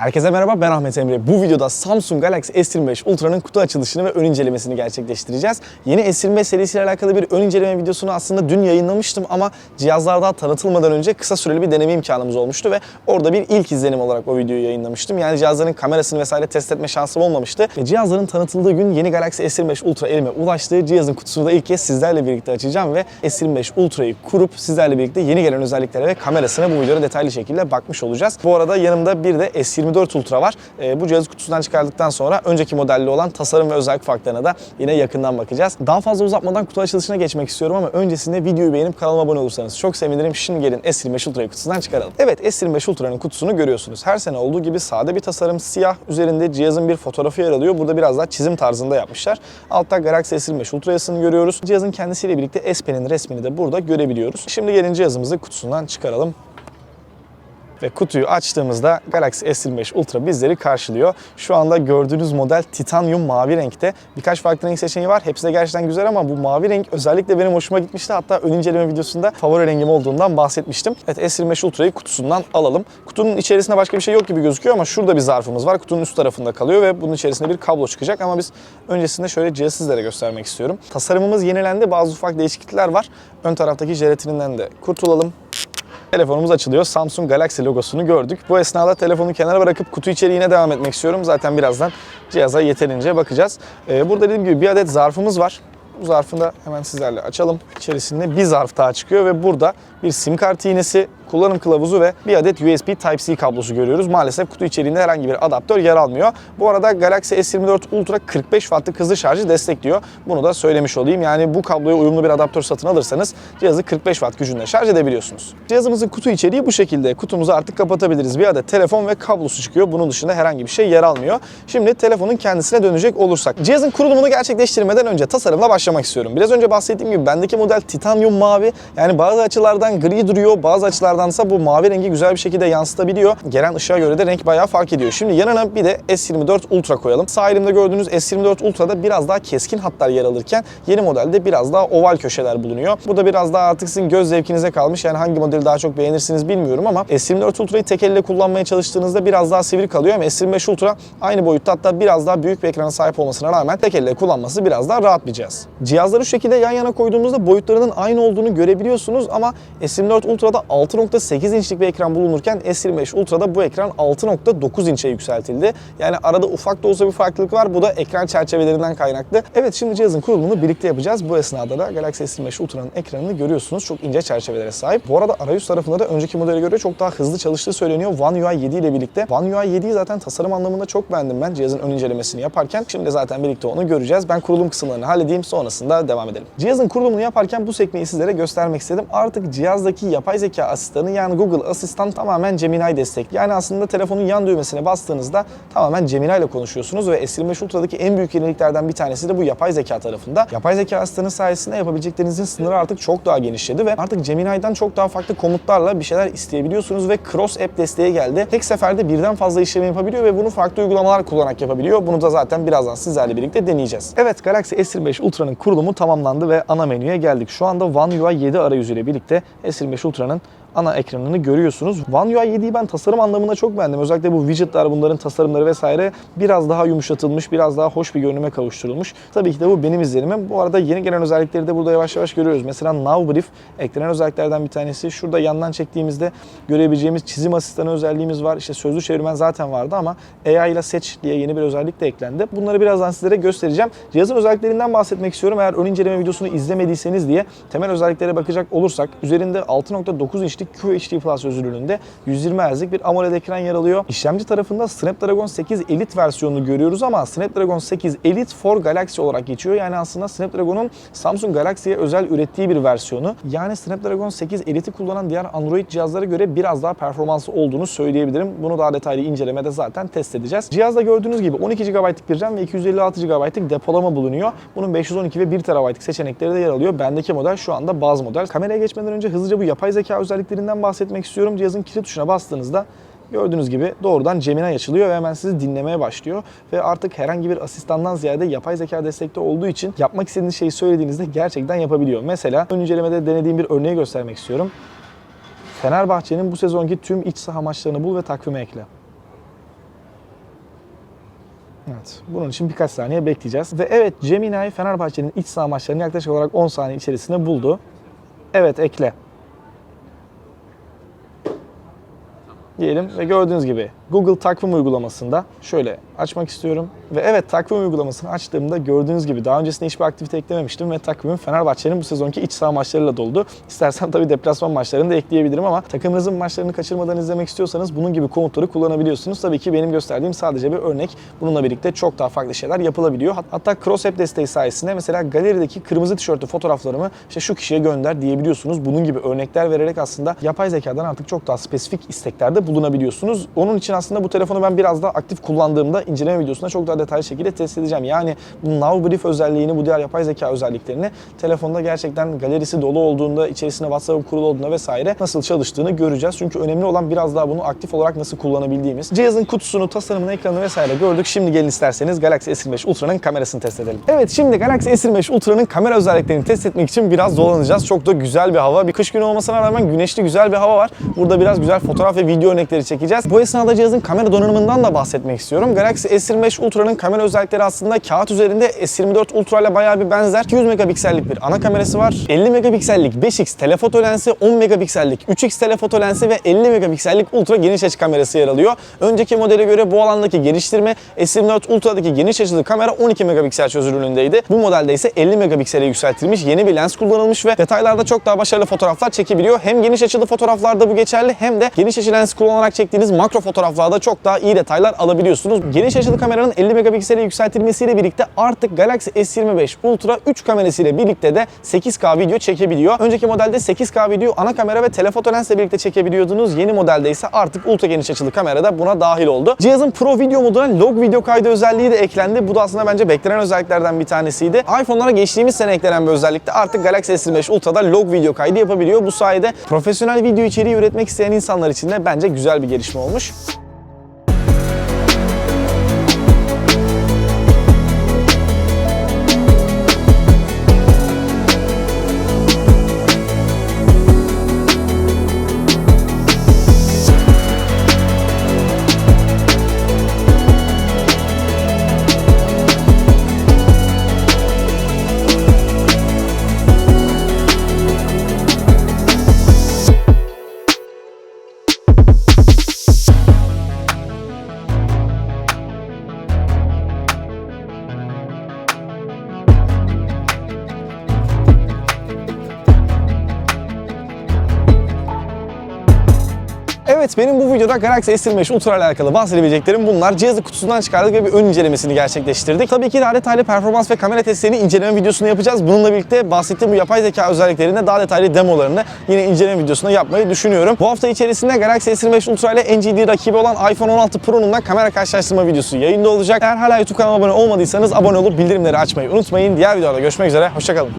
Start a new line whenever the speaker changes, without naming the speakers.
Herkese merhaba ben Ahmet Emre. Bu videoda Samsung Galaxy S25 Ultra'nın kutu açılışını ve ön incelemesini gerçekleştireceğiz. Yeni S25 serisiyle alakalı bir ön inceleme videosunu aslında dün yayınlamıştım ama cihazlar daha tanıtılmadan önce kısa süreli bir deneme imkanımız olmuştu ve orada bir ilk izlenim olarak o videoyu yayınlamıştım. Yani cihazların kamerasını vesaire test etme şansım olmamıştı. Ve cihazların tanıtıldığı gün yeni Galaxy S25 Ultra elime ulaştı. Cihazın kutusunu da ilk kez sizlerle birlikte açacağım ve S25 Ultra'yı kurup sizlerle birlikte yeni gelen özelliklere ve kamerasına bu videoda detaylı şekilde bakmış olacağız. Bu arada yanımda bir de S24 Ultra var. Ee, bu cihazı kutusundan çıkardıktan sonra önceki modelli olan tasarım ve özellik farklarına da yine yakından bakacağız. Daha fazla uzatmadan kutu açılışına geçmek istiyorum ama öncesinde videoyu beğenip kanalıma abone olursanız çok sevinirim. Şimdi gelin S25 Ultra'yı kutusundan çıkaralım. Evet S25 Ultra'nın kutusunu görüyorsunuz. Her sene olduğu gibi sade bir tasarım siyah. Üzerinde cihazın bir fotoğrafı yer alıyor. Burada biraz daha çizim tarzında yapmışlar. Altta Galaxy S25 Ultra yazısını görüyoruz. Cihazın kendisiyle birlikte S Pen'in resmini de burada görebiliyoruz. Şimdi gelin cihazımızı kutusundan çıkaralım. Ve kutuyu açtığımızda Galaxy S25 Ultra bizleri karşılıyor. Şu anda gördüğünüz model titanyum mavi renkte. Birkaç farklı renk seçeneği var. Hepsi de gerçekten güzel ama bu mavi renk özellikle benim hoşuma gitmişti. Hatta ön inceleme videosunda favori rengim olduğundan bahsetmiştim. Evet S25 Ultra'yı kutusundan alalım. Kutunun içerisinde başka bir şey yok gibi gözüküyor ama şurada bir zarfımız var. Kutunun üst tarafında kalıyor ve bunun içerisinde bir kablo çıkacak ama biz öncesinde şöyle cihazı sizlere göstermek istiyorum. Tasarımımız yenilendi. Bazı ufak değişiklikler var. Ön taraftaki jelatininden de kurtulalım. Telefonumuz açılıyor. Samsung Galaxy logosunu gördük. Bu esnada telefonu kenara bırakıp kutu içeriğine devam etmek istiyorum. Zaten birazdan cihaza yeterince bakacağız. Ee, burada dediğim gibi bir adet zarfımız var. Bu zarfını da hemen sizlerle açalım. İçerisinde bir zarf daha çıkıyor ve burada bir sim kart iğnesi, kullanım kılavuzu ve bir adet USB Type-C kablosu görüyoruz. Maalesef kutu içeriğinde herhangi bir adaptör yer almıyor. Bu arada Galaxy S24 Ultra 45 wattlık hızlı şarjı destekliyor. Bunu da söylemiş olayım. Yani bu kabloya uyumlu bir adaptör satın alırsanız cihazı 45 watt gücünde şarj edebiliyorsunuz. Cihazımızın kutu içeriği bu şekilde. Kutumuzu artık kapatabiliriz. Bir adet telefon ve kablosu çıkıyor. Bunun dışında herhangi bir şey yer almıyor. Şimdi telefonun kendisine dönecek olursak. Cihazın kurulumunu gerçekleştirmeden önce tasarımla başlamak istiyorum. Biraz önce bahsettiğim gibi bendeki model titanyum mavi. Yani bazı açılardan gri duruyor, bazı açılardansa bu mavi rengi güzel bir şekilde yansıtabiliyor. Gelen ışığa göre de renk bayağı fark ediyor. Şimdi yanına bir de S24 Ultra koyalım. Sağ elimde gördüğünüz S24 Ultra'da biraz daha keskin hatlar yer alırken yeni modelde biraz daha oval köşeler bulunuyor. Bu da biraz daha artık sizin göz zevkinize kalmış. Yani hangi modeli daha çok beğenirsiniz bilmiyorum ama S24 Ultra'yı tek elle kullanmaya çalıştığınızda biraz daha sivri kalıyor ama S25 Ultra aynı boyutta hatta biraz daha büyük bir ekrana sahip olmasına rağmen tek elle kullanması biraz daha rahat bir cihaz. Cihazları şu şekilde yan yana koyduğumuzda boyutlarının aynı olduğunu görebiliyorsunuz ama S24 Ultra'da 6.8 inçlik bir ekran bulunurken S25 Ultra'da bu ekran 6.9 inçe yükseltildi. Yani arada ufak da olsa bir farklılık var. Bu da ekran çerçevelerinden kaynaklı. Evet şimdi cihazın kurulumunu birlikte yapacağız. Bu esnada da Galaxy S25 Ultra'nın ekranını görüyorsunuz. Çok ince çerçevelere sahip. Bu arada arayüz tarafında da önceki modele göre çok daha hızlı çalıştığı söyleniyor One UI 7 ile birlikte. One UI 7'yi zaten tasarım anlamında çok beğendim ben cihazın ön incelemesini yaparken. Şimdi zaten birlikte onu göreceğiz. Ben kurulum kısımlarını halledeyim sonrasında devam edelim. Cihazın kurulumunu yaparken bu sekmeyi sizlere göstermek istedim. Artık cihazdaki yapay zeka asistanı yani Google Asistan tamamen Gemini destekli. Yani aslında telefonun yan düğmesine bastığınızda tamamen Gemini ile konuşuyorsunuz ve S25 Ultra'daki en büyük yeniliklerden bir tanesi de bu yapay zeka tarafında. Yapay zeka asistanı sayesinde yapabileceklerinizin sınırı artık çok daha genişledi ve artık Gemini'den çok daha farklı komutlarla bir şeyler isteyebiliyorsunuz ve cross app desteği geldi. Tek seferde birden fazla işlemi yapabiliyor ve bunu farklı uygulamalar kullanarak yapabiliyor. Bunu da zaten birazdan sizlerle birlikte deneyeceğiz. Evet Galaxy S25 Ultra'nın kurulumu tamamlandı ve ana menüye geldik. Şu anda One UI 7 arayüzüyle birlikte S25 Ultra'nın ana ekranını görüyorsunuz. One UI 7'yi ben tasarım anlamında çok beğendim. Özellikle bu widgetler, bunların tasarımları vesaire biraz daha yumuşatılmış, biraz daha hoş bir görünüme kavuşturulmuş. Tabii ki de bu benim izlenimim. Bu arada yeni gelen özellikleri de burada yavaş yavaş görüyoruz. Mesela Now Brief eklenen özelliklerden bir tanesi. Şurada yandan çektiğimizde görebileceğimiz çizim asistanı özelliğimiz var. İşte sözlü çevirmen zaten vardı ama AI ile seç diye yeni bir özellik de eklendi. Bunları birazdan sizlere göstereceğim. Cihazın özelliklerinden bahsetmek istiyorum. Eğer ön inceleme videosunu izlemediyseniz diye temel özelliklere bakacak olursak üzerinde 6.9 inç inçlik QHD Plus özürlüğünde 120 Hz'lik bir AMOLED ekran yer alıyor. İşlemci tarafında Snapdragon 8 Elite versiyonunu görüyoruz ama Snapdragon 8 Elite for Galaxy olarak geçiyor. Yani aslında Snapdragon'un Samsung Galaxy'ye özel ürettiği bir versiyonu. Yani Snapdragon 8 Elite'i kullanan diğer Android cihazlara göre biraz daha performanslı olduğunu söyleyebilirim. Bunu daha detaylı incelemede zaten test edeceğiz. Cihazda gördüğünüz gibi 12 GB'lık bir RAM ve 256 GB'lık depolama bulunuyor. Bunun 512 ve 1 TB'lık seçenekleri de yer alıyor. Bendeki model şu anda baz model. Kameraya geçmeden önce hızlıca bu yapay zeka özelliklerinden bahsetmek istiyorum. Cihazın kilit tuşuna bastığınızda Gördüğünüz gibi doğrudan Gemini açılıyor ve hemen sizi dinlemeye başlıyor. Ve artık herhangi bir asistandan ziyade yapay zeka destekli olduğu için yapmak istediğiniz şeyi söylediğinizde gerçekten yapabiliyor. Mesela ön incelemede denediğim bir örneği göstermek istiyorum. Fenerbahçe'nin bu sezonki tüm iç saha maçlarını bul ve takvime ekle. Evet. Bunun için birkaç saniye bekleyeceğiz. Ve evet Gemini Fenerbahçe'nin iç saha maçlarını yaklaşık olarak 10 saniye içerisinde buldu. Evet ekle. Diyelim ve gördüğünüz gibi Google takvim uygulamasında şöyle açmak istiyorum. Ve evet takvim uygulamasını açtığımda gördüğünüz gibi daha öncesinde hiçbir aktivite eklememiştim ve takvimim Fenerbahçe'nin bu sezonki iç saha maçlarıyla doldu. İstersen tabii deplasman maçlarını da ekleyebilirim ama takımınızın maçlarını kaçırmadan izlemek istiyorsanız bunun gibi komutları kullanabiliyorsunuz. Tabii ki benim gösterdiğim sadece bir örnek. Bununla birlikte çok daha farklı şeyler yapılabiliyor. Hat- Hatta Cross App desteği sayesinde mesela galerideki kırmızı tişörtlü fotoğraflarımı işte şu kişiye gönder diyebiliyorsunuz. Bunun gibi örnekler vererek aslında yapay zekadan artık çok daha spesifik isteklerde bulunabiliyorsunuz. Onun için aslında bu telefonu ben biraz daha aktif kullandığımda inceleme videosunda çok daha detaylı şekilde test edeceğim. Yani bu Now Brief özelliğini, bu diğer yapay zeka özelliklerini telefonda gerçekten galerisi dolu olduğunda, içerisinde WhatsApp kurulu olduğunda vesaire nasıl çalıştığını göreceğiz. Çünkü önemli olan biraz daha bunu aktif olarak nasıl kullanabildiğimiz. Cihazın kutusunu, tasarımını, ekranını vesaire gördük. Şimdi gelin isterseniz Galaxy S25 Ultra'nın kamerasını test edelim. Evet şimdi Galaxy S25 Ultra'nın kamera özelliklerini test etmek için biraz dolanacağız. Çok da güzel bir hava. Bir kış günü olmasına rağmen güneşli güzel bir hava var. Burada biraz güzel fotoğraf ve video örnekleri çekeceğiz. Bu esnada cihazın kamera donanımından da bahsetmek istiyorum. Galaxy S25 Ultra'nın kamera özellikleri aslında kağıt üzerinde S24 Ultra ile bayağı bir benzer. 200 megapiksellik bir ana kamerası var. 50 megapiksellik 5x telefoto lensi, 10 megapiksellik 3x telefoto lensi ve 50 megapiksellik ultra geniş açı kamerası yer alıyor. Önceki modele göre bu alandaki geliştirme S24 Ultra'daki geniş açılı kamera 12 megapiksel çözünürlüğündeydi. Bu modelde ise 50 megapiksele yükseltilmiş yeni bir lens kullanılmış ve detaylarda çok daha başarılı fotoğraflar çekebiliyor. Hem geniş açılı fotoğraflarda bu geçerli hem de geniş açı lens kullanarak çektiğiniz makro fotoğraflarda çok daha iyi detaylar alabiliyorsunuz. Geniş açılı kameranın 50 megapiksele yükseltilmesiyle birlikte artık Galaxy S25 Ultra 3 kamerasıyla birlikte de 8K video çekebiliyor. Önceki modelde 8K video ana kamera ve telefoto lensle birlikte çekebiliyordunuz. Yeni modelde ise artık ultra geniş açılı kamera da buna dahil oldu. Cihazın Pro video moduna log video kaydı özelliği de eklendi. Bu da aslında bence beklenen özelliklerden bir tanesiydi. iPhone'lara geçtiğimiz sene eklenen bir özellikte artık Galaxy S25 Ultra'da log video kaydı yapabiliyor. Bu sayede profesyonel video içeriği üretmek isteyen insanlar için de bence güzel bir gelişme olmuş. Evet benim bu videoda Galaxy S25 Ultra ile alakalı bahsedebileceklerim bunlar. Cihazı kutusundan çıkardık ve bir ön incelemesini gerçekleştirdik. Tabii ki daha detaylı performans ve kamera testlerini inceleme videosunu yapacağız. Bununla birlikte bahsettiğim bu yapay zeka özelliklerinde daha detaylı demolarını yine inceleme videosunda yapmayı düşünüyorum. Bu hafta içerisinde Galaxy S25 Ultra ile NGD rakibi olan iPhone 16 Pro'nun da kamera karşılaştırma videosu yayında olacak. Eğer hala YouTube kanalıma abone olmadıysanız abone olup bildirimleri açmayı unutmayın. Diğer videoda görüşmek üzere. Hoşçakalın.